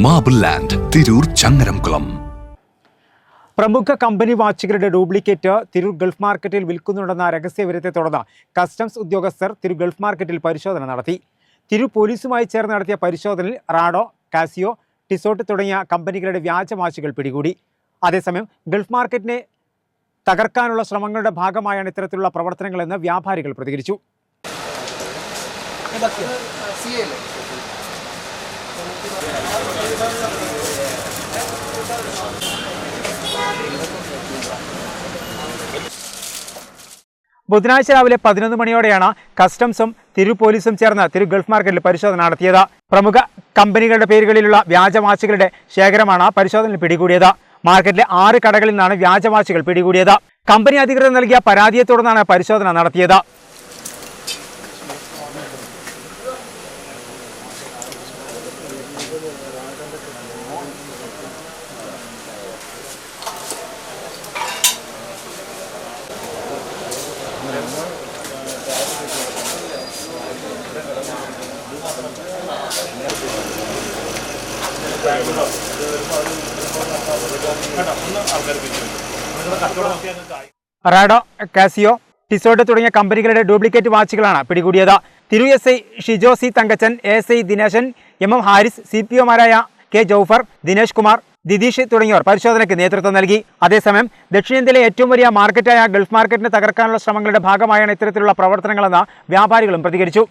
Marble land Tirur Changaramkulam പ്രമുഖ company വാച്ചുകളുടെ duplicate തിരു ഗൾഫ് മാർക്കറ്റിൽ വിൽക്കുന്നുണ്ടെന്ന രഹസ്യവിവരത്തെ തുടർന്ന് കസ്റ്റംസ് ഉദ്യോഗസ്ഥർ തിരു ഗൾഫ് മാർക്കറ്റിൽ പരിശോധന നടത്തി. തിരു പോലീസുമായി ചേർന്ന് നടത്തിയ പരിശോധനയിൽ റാഡോ കാസിയോ ടിസോട്ട് തുടങ്ങിയ കമ്പനികളുടെ വ്യാജ വാച്ചുകൾ പിടികൂടി. അതേസമയം ഗൾഫ് മാർക്കറ്റിനെ തകർക്കാനുള്ള ശ്രമങ്ങളുടെ ഭാഗമായാണ് ഇത്തരത്തിലുള്ള പ്രവർത്തനങ്ങളെന്ന് വ്യാപാരികൾ പ്രതികരിച്ചു. ബുധനാഴ്ച രാവിലെ പതിനൊന്ന് മണിയോടെയാണ് കസ്റ്റംസും തിരു പോലീസും ചേർന്ന് തിരു ഗൾഫ് മാർക്കറ്റിൽ പരിശോധന നടത്തിയത്. പ്രമുഖ കമ്പനികളുടെ പേരുകളിലുള്ള വ്യാജവാച്ചുകളുടെ ശേഖരമാണ് പരിശോധനയിൽ പിടികൂടിയത്. മാർക്കറ്റിലെ ആറ് കടകളിൽ നിന്നാണ് വ്യാജവാച്ചുകൾ പിടികൂടിയത്. കമ്പനി അധികൃതർ നൽകിയ പരാതിയെ തുടർന്നാണ് പരിശോധന നടത്തിയത്. റാഡോ കാസിയോ ടിസോട്ട് തുടങ്ങിയ കമ്പനികളുടെ ഡ്യൂപ്ലിക്കേറ്റ് വാച്ചുകളാണ് പിടികൂടിയത്. തിരു S I Shijo C Thankachan A S I Dineshan M M Haris C P ഒമാരായ K Jaufar Dinesh Kumar Dideesh തുടങ്ങിയവർ പരിശോധനയ്ക്ക് നേതൃത്വം നൽകി. അതേസമയം ദക്ഷിണേന്ത്യയിലെ ഏറ്റവും വലിയ മാർക്കറ്റായ ഗൾഫ് മാർക്കറ്റിനെ തകർക്കാനുള്ള ശ്രമങ്ങളുടെ ഭാഗമായാണ് ഇത്തരത്തിലുള്ള പ്രവർത്തനങ്ങളെന്ന് വ്യാപാരികളും പ്രതികരിച്ചു.